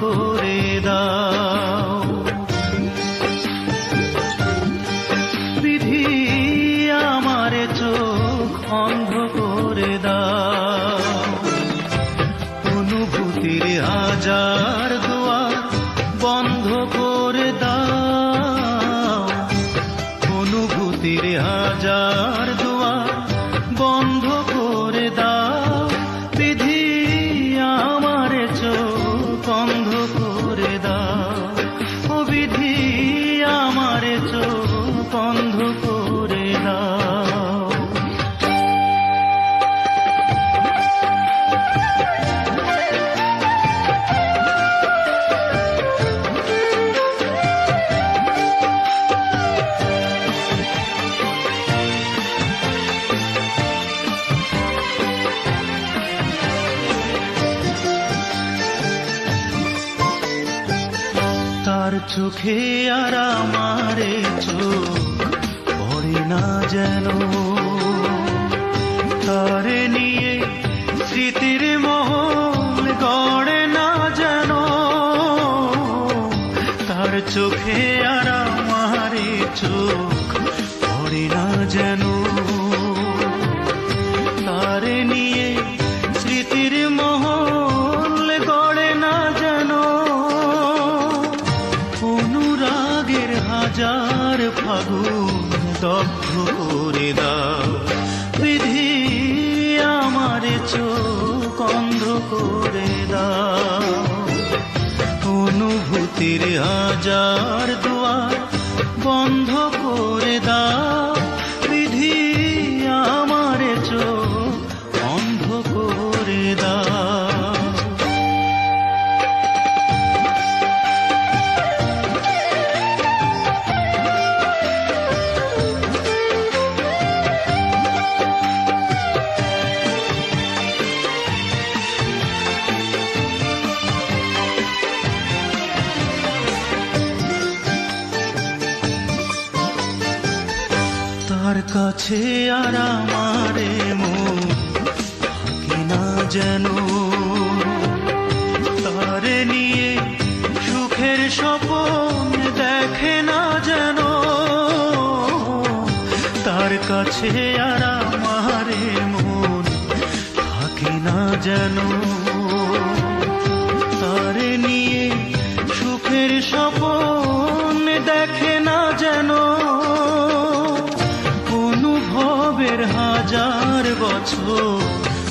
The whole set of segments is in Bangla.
করে দাও। বিধি আমার চোখ অন্ধ করে দাও। অনুভূতির হাজার দুয়ার বন্ধ করে দাও। অনুভূতির হাজার দুয়ার তার চোখে আর আমারে চোখ না যেন। তারে নিয়ে স্মৃতির মহল গড়ে না যেন। তার চোখে আর আমারে চোখ পড়ে না যেন। হাজার ফাগুন দগ্ধ করে দাও বিধি আমার চোখ অন্ধ করে দাও অনুভূতির হাজার দোয়ার বন্ধ করে দাও তার কাছে আর আমারে মন না যেন। তারে নিয়ে সুখের স্বপন দেখে না যেন। তার কাছে আর আমারে মন থাকে না যেন। তারে নিয়ে সুখের স্বপন দেখে না যেন।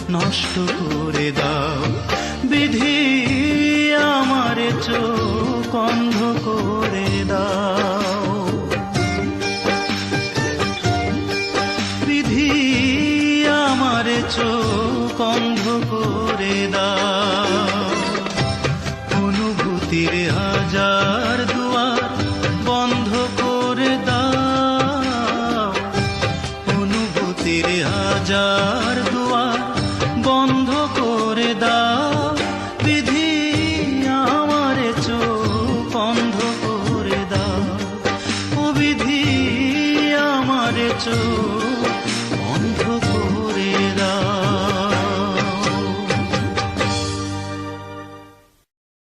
নষ্ট করে দাও। বিধি আমার চোখ অন্ধ করে দাও। বিধি আমার চোখ অন্ধ করে দাও। অনুভূতির হাজার দুয়ার বন্ধ করে হাজার too.